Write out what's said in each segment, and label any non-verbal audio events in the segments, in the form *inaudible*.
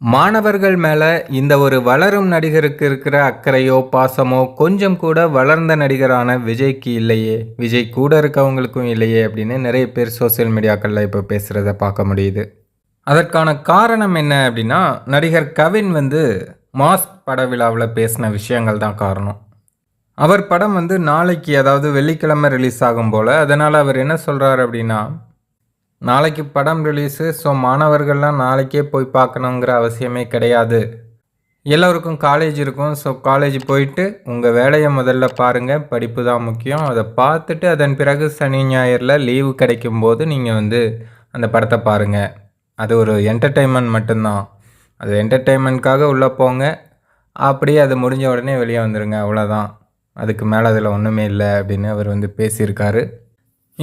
மாணவர்கள் மேலே இந்த ஒரு வளரும் நடிகருக்கு இருக்கிற அக்கறையோ பாசமோ கொஞ்சம் கூட வளர்ந்த நடிகரான விஜய்க்கு இல்லையே. விஜய் கூட இருக்கவங்களுக்கும் இல்லையே அப்படின்னு நிறைய பேர் சோஷியல் மீடியாக்களில் இப்போ பேசுகிறத பார்க்க முடியுது. அதற்கான காரணம் என்ன அப்படின்னா நடிகர் கவின் வந்து மாஸ்க் பட விழாவில் பேசின விஷயங்கள் தான் காரணம். அவர் படம் வந்து நாளைக்கு அதாவது வெள்ளிக்கிழமை ரிலீஸ் ஆகும் போல் அதனால் அவர் என்ன சொல்கிறார் அப்படின்னா நாளைக்கு படம் ரிலீஸு ஸோ மாணவர்கள்லாம் நாளைக்கே போய் பார்க்கணுங்கிற அவசியமே கிடையாது. எல்லோருக்கும் காலேஜ் இருக்கும் ஸோ காலேஜ் போயிட்டு உங்கள் வேலையை முதல்ல பாருங்கள் படிப்பு தான் முக்கியம். அதை பார்த்துட்டு அதன் பிறகு சனி ஞாயிறில் லீவு கிடைக்கும் போது நீங்கள் வந்து அந்த படத்தை பாருங்கள் அது ஒரு என்டர்டெயின்மெண்ட் மட்டும்தான். அது என்டர்டெயின்மெண்ட்காக உள்ளே போங்க. அப்படியே அது முடிஞ்ச உடனே வெளியே வந்துடுங்க அவ்வளோதான் அதுக்கு மேலே அதில் ஒன்றுமே இல்லை அப்படின்னு அவர் வந்து பேசியிருக்காரு.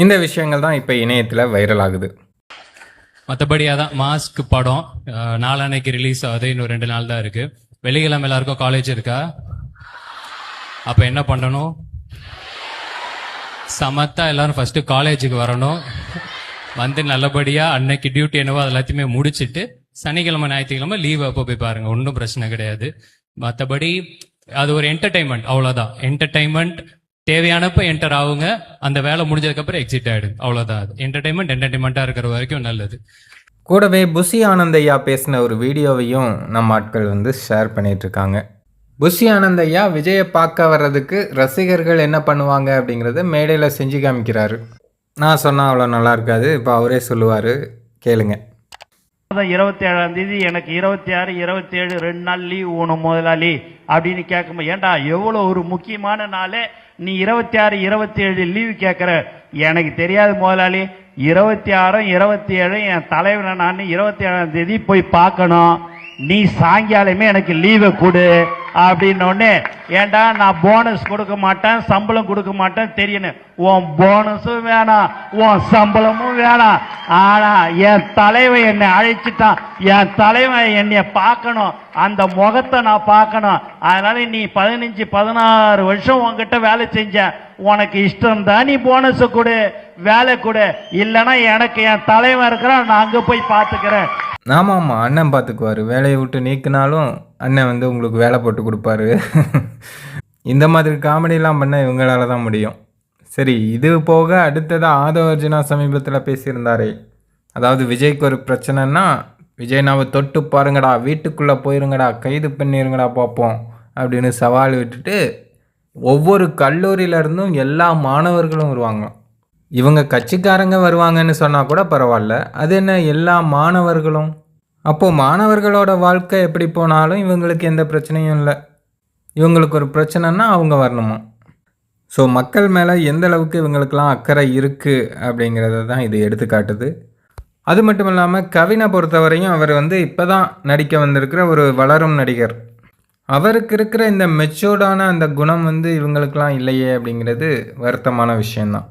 இந்த விஷயங்கள் தான் இப்போ இணையத்தில் வைரல் ஆகுது. மற்றபடி அதான் மாஸ்க் படம் நாளன்னைக்கு ரிலீஸ் ஆகுது. இன்னும் ரெண்டு நாள் தான் இருக்கு. வெள்ளிக்கிழமை எல்லாருக்கும் காலேஜ் இருக்கா? அப்ப என்ன பண்ணணும்? சமத்தா எல்லாரும் ஃபர்ஸ்ட் காலேஜுக்கு வரணும். வந்து நல்லபடியா அன்னைக்கு டியூட்டி என்னவோ அது எல்லாத்தையுமே முடிச்சுட்டு சனிக்கிழமை ஞாயிற்றுக்கிழமை லீவ் அப்போ போய் பாருங்க. ஒன்றும் பிரச்சனை கிடையாது. மற்றபடி அது ஒரு என்டர்டைன்மெண்ட் அவ்வளோதான் என்டர்டைன்மெண்ட் தேவையானப்ப என்டர் ஆகுங்க. அந்த வேலை முடிஞ்சதுக்கு அப்புறம் எக்ஸிட் ஆயிடுங்க. அவ்வளவுதான் அது. என்டர்டைன்மெண்ட் என்டர்டைன்மெண்டா இருக்கிற வரைக்கும் நல்லது. கூடவே புஷி ஆனந்தையா பேசின ஒரு வீடியோவையும் நம்ம ஆட்கள் வந்து ஷேர் பண்ணிட்டு இருக்காங்க புஷி ஆனந்தையா விஜயை பார்க்க வர்றதுக்கு ரசிகர்கள் என்ன பண்ணுவாங்க அப்படிங்கிறத மேடையில் செஞ்சு காமிக்கிறாரு. நான் சொன்னால் அவ்வளோ நல்லா இருக்காது. இப்போ அவரே சொல்லுவார். கேளுங்க. மாதம் இருபத்தி ஏழாம் தேதி எனக்கு இருபத்தி ஆறு இருபத்தி ஏழு ரெண்டு நாள் லீவ் வேணும் முதலாளி அப்படின்னு கேட்கும்போது ஏன்டா எவ்வளோ ஒரு முக்கியமான நாளே நீ இருபத்தி ஆறு இருபத்தி ஏழு லீவ் கேட்குற. எனக்கு தெரியாது முதலாளி இருபத்தி ஆறும் இருபத்தி ஏழும் என் தலைவனை நான் இருபத்தி ஏழாம் தேதி போய் பார்க்கணும். நீ சாயங்காலமே எனக்கு லீவை கொடு. அப்படின்னோடனே ஏன்டா நான் போனஸ் கொடுக்க மாட்டேன் சம்பளம் கொடுக்க மாட்டேன் தெரியணும் உன் போனஸும் வேணாம் உன் சம்பளமும் வேணாம். ஆனா என் தலைவன் என்னை அழைச்சிட்டான். என் தலைவன் என்னை பார்க்கணும். அந்த முகத்தை நான் பார்க்கணும். அதனால நீ பதினஞ்சு பதினாறு வருஷம் உன்கிட்ட வேலை செஞ்ச உனக்கு இஷ்டம் தான் நீ போனஸ் கொடு வேலை கொடு. இல்லைன்னா எனக்கு என் தலைவன் இருக்கிறான் நான் அங்கே போய் பார்த்துக்கிறேன். ஆமாம் ஆமாம் அண்ணன் பார்த்துக்குவார் வேலையை விட்டு நீக்கினாலும் அண்ணன் வந்து உங்களுக்கு வேலை போட்டு கொடுப்பாரு. *laughs* இந்த மாதிரி காமெடிலாம் பண்ண இவங்களால தான் முடியும். சரி இது போக அடுத்ததாக ஆதவ அர்ஜுனா சமீபத்தில் பேசியிருந்தாரே. அதாவது விஜய்க்கு ஒரு பிரச்சனைன்னா நாம் தொட்டு பாருங்கடா வீட்டுக்குள்ளே போயிருங்கடா கைது பண்ணிருங்கடா பார்ப்போம் அப்படின்னு சவால் விட்டுட்டு ஒவ்வொரு கல்லூரியிலேருந்தும் எல்லா மாணவர்களும் வருவாங்களாம். இவங்க கட்சிக்காரங்க வருவாங்கன்னு சொன்னால் கூட பரவாயில்ல. அது என்ன எல்லா மாணவர்களும்? அப்போது மாணவர்களோட வாழ்க்கை எப்படி போனாலும் இவங்களுக்கு எந்த பிரச்சனையும் இல்லை. இவங்களுக்கு ஒரு பிரச்சனைன்னா அவங்க வரணுமா? ஸோ மக்கள் மேலே எந்த அளவுக்கு இவங்களுக்கெல்லாம் அக்கறை இருக்குது அப்படிங்கிறத தான் இது எடுத்துக்காட்டுது அது மட்டும் இல்லாமல் கவினை பொறுத்தவரையும் அவர் வந்து இப்போ தான் நடிக்க வந்திருக்கிற ஒரு வளரும் நடிகர். அவருக்கு இருக்கிற இந்த மெச்சூர்டான அந்த குணம் வந்து இவங்களுக்கெல்லாம் இல்லையே அப்படிங்கிறது வருத்தமான விஷயந்தான்